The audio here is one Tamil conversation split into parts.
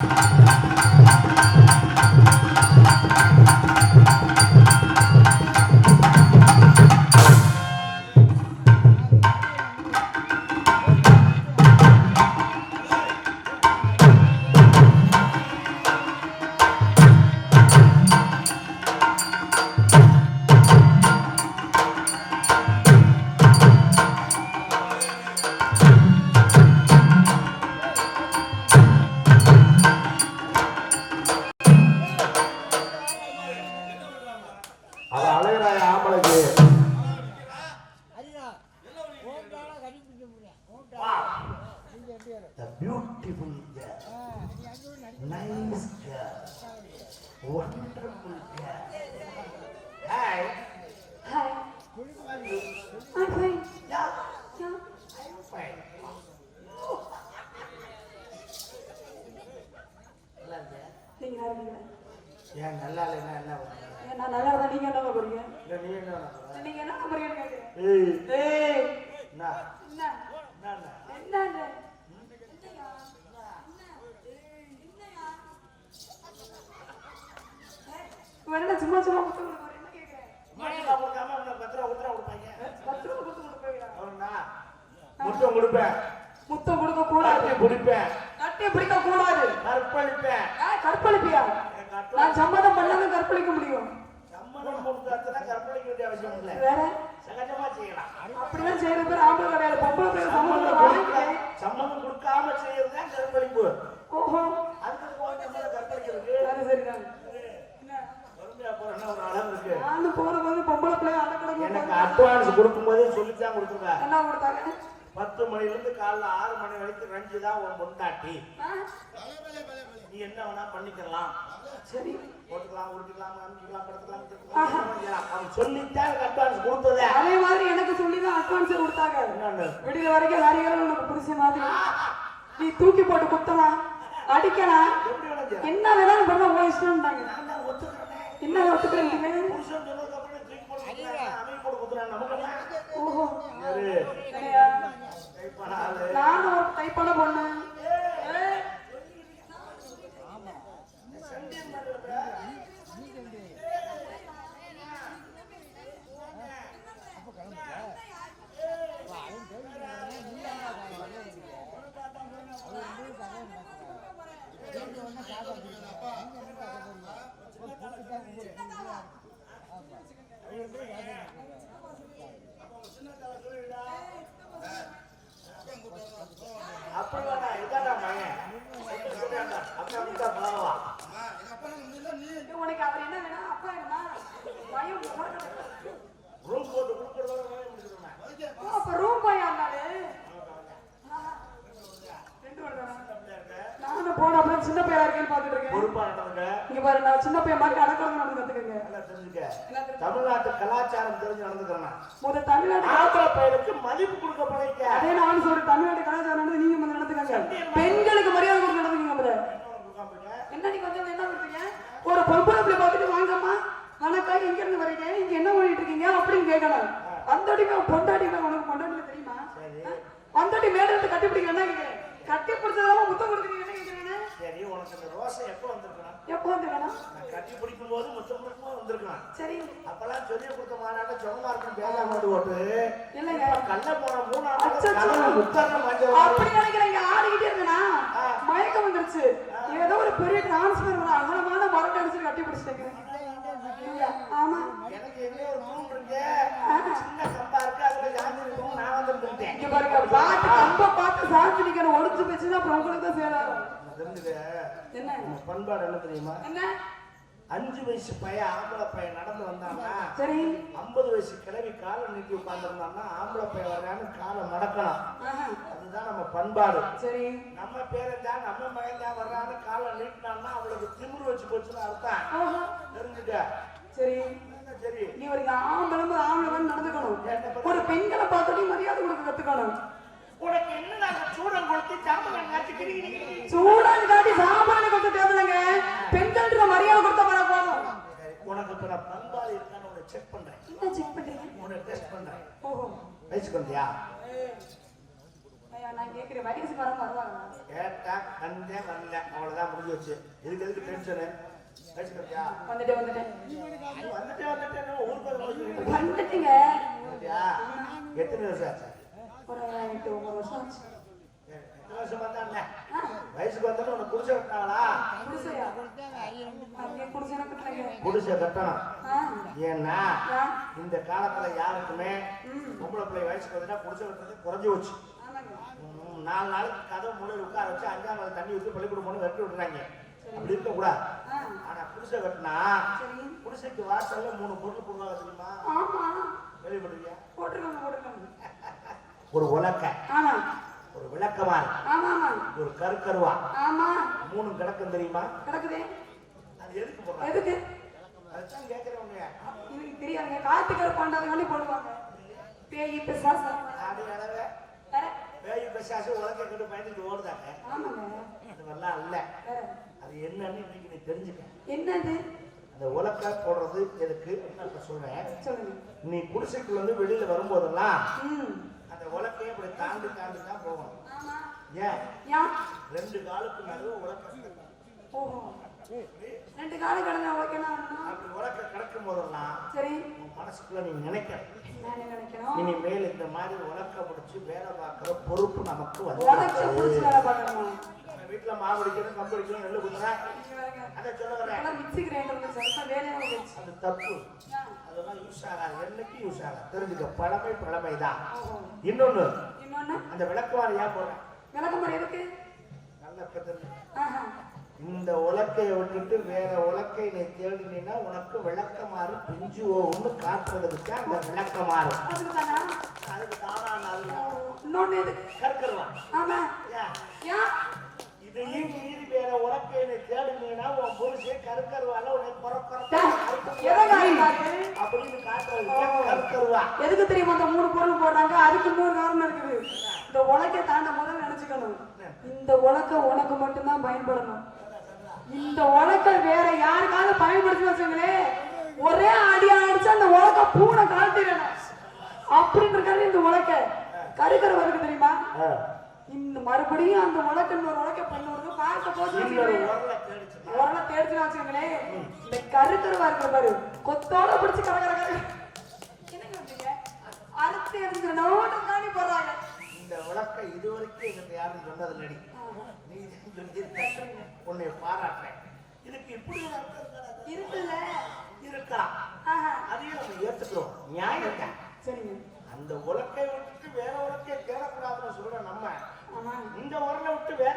Thank you. Wonderful girl. Hi. Hi. I'm fine. Yeah, Yeah. I'm fine. நீங்க நல்லா இருக்கீங்களா? ஏன் நல்லா இல்லைன்னா என்ன பண்ணுவ? ஏன் நான் நல்லா இருந்தா நீங்க என்ன போறீங்க இல்ல நீ என்ன பண்ண போற? நீங்க என்ன கேக்குறேன் ஏய், ஏய் என்ன? என்ன என்னண்ணா? என்னன்னு வேணா சும்மா சும்மா முத்தம் கொடுக்க என்ன கேக்குறேன் கொடுக்காம உனக்கு பத்து ரூபா உத்தரவு கொடுப்பாங்க. பத்து ரூபா முத்தம் கொடுக்க போறீங்களா அவனா? முத்தம் கொடுப்பேன். முத்தம் கொடுக்க கூடாது. கட்டி பிடிப்பேன். கட்டிய பிடிக்க கூடாது. கற்பழிப்பேன். கற்பழிப்பியா? நான் சம்மதம் பண்ணாதான் கற்பழிக்க முடியும். சம்மதம் கொடுத்தாச்சுன்னா கற்பழிக்க வேண்டிய அவசியம் இல்லை. வேற? சகஜமா செய்யலாம். அப்படிலாம் செய்யற பேர் ஆம்பளை கிடையாது பொம்பளை பேர் சம்மதம் சம்மதம் கொடுக்க- வாங்கிக்கிறேன் சம்மதம் கொடுக்காம செய்யறது தான் கற்பழிப்பு ஓஹோ அதுக்கு போய் சம்மதம் கற்பழிக்கிறதுக்கு சரி சரிதான் என்ன பொறுமையா போறேன்னா ஒரு அளவு இருக்கு நானும் போகும்போது பொம்பளை பிள்ளைய எனக்கு அடக்கடங்க அட்வான்ஸ் கொடுத்துருக்க என்ன கொடுத்தாங்க? பத்து மணில இருந்து காலைல ஆறு மணி வரைக்கும் ரெண்டு தான் உன் பொண்டாட்டி? நீ என்ன வேணா பண்ணிக்கலாம். சரி. போட்டுக்கலாம் உருட்டிக்கலாம் அமுக்கிக்கலாம் படுத்துக்கலாம். அவன் சொல்லித்தான் அட்வான்ஸ் கொடுத்ததே. அதே மாதிரி எனக்கு சொல்லி தான் அட்வான்ஸ் கொடுத்தாங்க விடிய வரைக்கும் ஹரிகரன் உனக்கு புடிச்ச மாதிரி. நீ தூக்கி போட்டு குத்தலாம் அடிக்கலாம். என்ன வேணாலும் பண்ண உன் இஷ்டம்ட்டாங்க நான் தான் ஒத்துக்கிறேனே. என்ன ஒத்துக்கிறீங்க புருஷன் சொன்னதுக்கு அப்புறம் தூக்கி போட்டு குத்துறாங்க, அமைதி போட்டு குத்துறாங்க. நமக்கு என்ன? ஓஹோ இல்லையா? கைப்பான ஆளு. நானும் ஒரு டைப்பான பொண்ணு ஏய், அப்படி வேணாம், இதான்டா மகன். இதான்டா, அப்பா விட்டா பாவா. உனக்கு அவர் என்ன வேணும் அப்பா வேணுமா பயம் உனக்கு. ரூம் போட்டு கொடுக்கறதோட வேலையை முடிச்சிருவேன். ஓ, அப்ப ரூம் போய் ஆனாலே ரெண்டு வாரம் தானா? நானும் போன அப்புறம் சின்ன பையனா இருக்கேன்னு பாத்துட்டு இருக்கேன் பொறுப்பா நடந்துக்க. இங்க பாரு நான் சின்ன பையன் மாதிரி அடக்கம் நடந்து கத்துக்கங்க. தெரிஞ்சுக்க. தமிழ்நாட்டு கலாச்சாரம் தெரிஞ்சு நடந்துக்கிறேன் முத பையனுக்கு மதிப்பு கொடுக்க அதே நானும் சொல்றேன் தமிழ்நாடு கலாச்சாரம் நடந்து நீங்க வந்து நடந்துக்கங்க. பெண்களுக்கு மரியாதை கொடுத்து நடந்துக்கங்க முத என்ன நீ கொஞ்சம் என்ன பண்றீங்க ஒரு பொம்பளை பிள்ளை பார்த்துட்டு வாங்கம்மா வணக்கம் எங்க இருந்து வரீங்க நீங்க என்ன பண்ணிட்டு இருக்கீங்க அப்படின்னு கேட்கணும். வந்தோடி பொண்டாடி உனக்கு பொண்டாடி தெரியுமா? வந்தோடி மேல இருந்து கட்டி பிடிக்க என்ன கேட்கிறேன் கட்டி பிடிச்சதாம முத்தம் கொடுக்குறீங்க என்ன கேட்கிறேன் சரி உனக்கு இந்த ரோசை எப்போ வந்திருக்கணும் எப்போ வந்து நான் கட்டி பிடிக்கும் போது முத்தம் வந்திருக்கலாம் சரி. அப்பெல்லாம் சொல்லி கொடுத்த மாநாட்ட சொன்னா இருக்கும் பேரா மாட்டு ஓட்டு. இல்லைங்க. கல்ல போன மூணாவது அச்சச்சோ. கதவு முத்தர மஞ்சள் அப்படி நினைக்கிறேங்க ஆடிக்கிட்டே இருக்கனா மயக்கம் வந்துருச்சு. ஏதோ ஒரு பெரிய டிரான்ஸ்பர் அகலமான மரம் அடிச்சு கட்டி பிடிச்சிட்டேங்க. ஆமா. எனக்கு எங்கே ஒரு தூண் இருக்கு. சின்ன கம்பா இருக்கு அதுல ஜாதி இருக்கும் நான் பாருங்க பாட்டு கம்ப பார்த்து சாட்சி நிக்கணும். ஒளிச்சு வச்சுன்னா அப்புறம் உங்களுக்கு தான் சேராது தெரிஞ்சுக்க. நம்ம பண்பாடு என்ன தெரியுமா? அஞ்சு வயசு பையன் ஆம்பளை பையன் நடந்து வந்தான்னா சரி. ஐம்பது வயசு கிழவி காலை நீட்டி உட்கார்ந்துருந்தான்னா ஆம்பளை பையன் வர்றான்னு காலை மடக்கலாம் அதுதான் நம்ம பண்பாடு. சரி. நம்ம பேரன் தான் நம்ம மகன் தான் வர்றான்னு காலை நீட்டினான்னா அவளுக்கு திமிரு வச்சு போச்சுன்னு அர்த்தம். தெரிஞ்சுக்க. சரி. சரி? நீ ஒரு ஆம்பளை ஆம்பளை நடந்துக்கணும். ஒரு பெண்களை பார்த்தோன்னே மரியாதை கொடுக்க கத்துக்கணும் உனக்கு என்ன நாங்க சூடம் கொடுத்து சாம்பல் காய்ச்சி சூடான்னு காட்டி சாப்பாடு கொடுத்து தேவையில்லைங்க பெண்கள்கிட்ட மரியாதை கொடுத்த மாதிரி போதும் உனக்கு இப்ப நான் பண்பாடு இருக்கான்னு உன்னை செக் பண்றேன். என்ன செக் பண்றீங்க? உன்னை டெஸ்ட் பண்றேன். ஓஹோ. ஐயா, நான் வர வருவாங்க. கேட்டா கண்டே வரல. அவ்வளவுதான் முடிஞ்சு வச்சு இதுக்கு எதுக்கு டென்ஷனு பேசுறியா வந்துட்டேன் வந்துட்டேன். ஊருக்கு வந்துட்டீங்க? எத்தனை வருஷம் ஆச்சு? ஒரு எட்டு ஒன்பது வருஷம் ஆச்சு. எத்தனை வருஷம் வந்தானே. வயசுக்கு வந்தோன்னு உனக்கு குடிசை கட்டினாங்களா குடிசையா? அப்படியே குடிசைனா கட்டலைங்க. குடிசை கட்டணும். ஆ. ஏன்னா இந்த காலத்துல யாருக்குமே பொம்பளை பிள்ளை வயசுக்கு வந்துட்டா கட்டுறது குறைஞ்சு வச்சு நாலு நாளுக்கு கதவு மூலையில் உட்கார வச்சு அஞ்சாம் நாள் தண்ணி ஊற்றி பள்ளிக்கூடம் போன விரட்டி விட்டுறாங்க. அப்படி இருக்கக்கூடாது ஆ. ஆனா குடிசை கட்டினா சரி. குடிசைக்கு வாசல்ல மூணு பொருள் போடுவாங்க தெரியுமா? போட்டிருக்காங்க ஒரு உலக்க ஆமா. ஒரு ஆமா ஒரு கருக்கருவா. ஆமா. மூணு கிடக்கும் தெரியுமா? கிடக்குதே. அது எதுக்கு போடுறாங்க? எதுக்கு? அதுதான் எனக்கு தெரியாதுங்க. காத்துக்கிற பாண்டாதவங்க போடுவாங்க. பேய் பிசாசு. ஆடி அளவே வேய் பசாசு உலக்க கட்டு பயந்துட்டு ஓடுதாங்க. ஆமாங்க. அது மாதிரிலாம் இல்ல வேற? அது என்னன்னு இன்னைக்கு நீ தெரிஞ்சுக்க. என்னது? அந்த உலக்க போடுறது எதுக்கு? நான் சொல்றேன். நீ குடிசைக்குள்ள இருந்து வெளியில வரும்போதெல்லாம் ம். அந்த உலக்கையை இப்படி தாண்டி தாண்டி தான் போகணும் ஆமா. ஏன்? ரெண்டு காலுக்கு நடுவு உலக்க ஓஹோ. ரெண்டு காலம் கடந்த உனக்கு என்ன பண்ணணும் அப்படி உலக்க கிடக்கும் போதெல்லாம் சரி நீ நினைக்க நான் என்ன நினைக்கணும்? இனிமேல் இந்த மாதிரி உலக்க முடிச்சு வேலை பார்க்கிற பொறுப்பு நமக்கு வந்து வீட்டுல மாவு அடிக்கணும் கம்பு அடிக்கணும் நெல்லு குத்துறேன். அதை சொல்ல வரேன் தப்பு. அதெல்லாம் யூஸ் ஆகாது. என்னைக்கு யூஸ் ஆகாது. தெரிஞ்சுக்க பழமை பழமை தான் ஓஹோ. இன்னொன்னு அந்த விளக்குவாரி ஏன் போடுறேன். விளக்கமாறு எதுக்கு? நல்ல தெரிஞ்சு இந்த உலக்கையை விட்டுட்டு வேற உலக்கை நீ தேடினீன்னா உனக்கு விளக்கமாறு பிஞ்சு ஒன்று காட்டுறதுக்கு அந்த விளக்கமாறு. அதுக்கு தானா அதுக்கு தானா இன்னொன்னு கற்கருவான் ஆமா. இதையும் மீறி வேற உலக்கை நீ தேடினீன்னா உன் புருஷன் கருக்கருவால ஆயிட்டாரு? அப்படின்னு காட்டுறதுக்கு கருக்கருவா எதுக்கு தெரியுமா அந்த மூணு பொருள் போடுறாங்க? அதுக்கு இன்னொரு காரணம் இருக்குது. இந்த உலக்கை தாண்ட முதல்ல நினைச்சுக்கணும். இந்த உலக்க உனக்கு மட்டும்தான் பயன்படணும். இந்த உலக்க வேற யாருக்காவது பயன்படுத்தி வச்சுங்களே ஒரே அடியா அடிச்சு அந்த உலக்க பூனை கழட்டிடணும் அப்படின்னு இருக்காரு இந்த உலக்க கருக்கரை வருது தெரியுமா? இந்த மறுபடியும் அந்த உலக்க இன்னொரு உலக்க பண்ணுவது பார்க்க போது. உரலை தேடிச்சு உரலை தேடிச்சு வச்சுக்கோங்களேன் இந்த கருக்கருவா இருக்கிற பாரு. கொத்தோட பிடிச்சு கர கர என்னங்க அறுத்து எடுத்து நோட்டம் காணி போடுறாங்க. இந்த விளக்கை இதுவரைக்கும் எங்களுக்கு யாரும் சொன்னதில்லடி நீ சொல்லியிருக்க. உன்னை பாராட்டுறேன். இதுக்கு இப்படி? இருக்குல்ல. இருக்கலாம் ஆஹா. அதையும் நம்ம ஏத்துக்கிறோம். நியாயம் சரிங்க. அந்த உலக்கை விட்டுட்டு வேற உலக்கையை தேடக்கூடாதுன்னு சொல்ற நம்ம. இந்த உரலை விட்டு வேற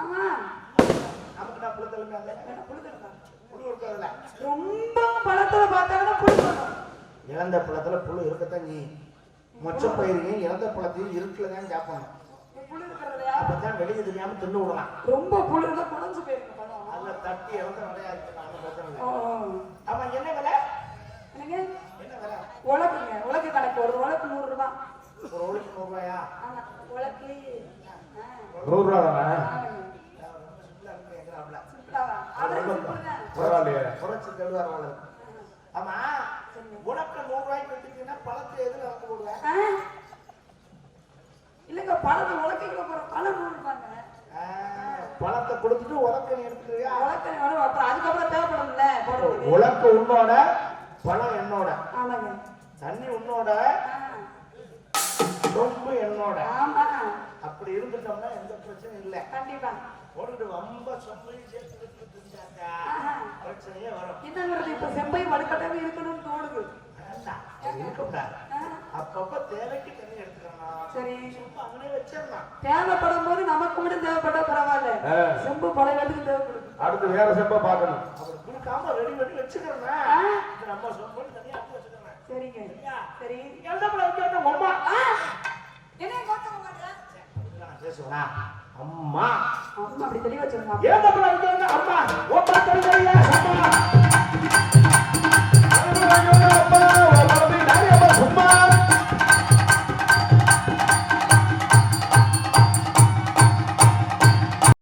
ஆமா. நமக்கு நான் புழுத்தலுமே அந்த புழுதுருக்கா? புழு இருக்கிறதுல ரொம்ப பழத்துல பார்த்தாங்கன்னா புழுக்கணும் இழந்த பழத்துல புழு இருக்கத்தான் நீ மொச்ச பயிரையும் இழந்த பழத்தையும் இருட்டில் தான் சாப்பிடணும் புழு இருக்கிறதையா அப்பதான் வெளியே தெரியாம தின்னு விடலாம். ரொம்ப புழு இருந்தா குழஞ்சு போயிருக்கு பழம். அதில் தட்டி இழந்த விலையா இருக்கு. ஆமா என்ன விலை? என்னங்க? என்ன விலை? உலக்குங்க. உலக்கு கணக்கு. ஒரு உலக்கு நூறு ரூபாய் ஒரு ஒழுக்கு நூறு ரூபாயா? ஆமா. உலக்கு ஆ, நூறுரூவா தானே ஆமாங்க. ரொம்ப சிம்பிளா இருக்கு கேட்கறாப்ல சிம்பிளாவா? அவரே சிம்பிள் தான். பரவாயில்லையே தருவார் அவளு ஆமா உனக்கு நூறு ரூபாய்க்கு வச்சிருக்கீங்கன்னா பழத்தை எதுல வந்து போடுவேன்? இல்லைங்க பழத்தை உலக்கைக்கு போற பழம் நூறு ரூபாங்க பழத்தை கொடுத்துட்டு உலக்க நீ எடுத்துக்கிறியா? உலக்கை வரும் அப்புறம் அதுக்கப்புறம் தேவைப்படும்ல உலக்க உன்னோட பழம் என்னோட. ஆமாங்க. தண்ணி உன்னோட ஆ, சொம்பு என்னோட. ஆமா. அப்படி இருந்துட்டோம்னா எந்த பிரச்சனையும் இல்லை. கண்டிப்பா. போட்டுட்டு ரொம்ப சொம்பையும் சேர்த்து ஆஹா. பிரச்சனையே வரும். இப்ப செம்பை வலுக்கட்டாவே இருக்கணும்னு தோணுது. அப்பப்ப தேவைக்கு தண்ணி எடுத்துக்கலாம். சரி. சும்மா அங்கனே வச்சிடலாம். தேவைப்படும் போது நமக்கு மட்டும் தேவைப்பட்டா பரவாயில்ல. செம்பு பல இடத்துக்கு தேவைப்படுது அடுத்து வேற செம்ப பார்க்கணும். அப்படி கொடுக்காம ரெடி பண்ணி வச்சுக்கிறேன் நம்ம சொம்பு தனியா எடுத்து வச்சுக்கிறேன். சரிங்க? சரி. எழுதப்பட வைக்கிறேன் அம்மா பேசுவேனா அம்மா. அம்மா அப்படி தெளிவா சொல்லுங்க எழுதப்பட வைக்கிறேன் அம்மா. ஓப்பா தெரியா அம்மா. அப்பா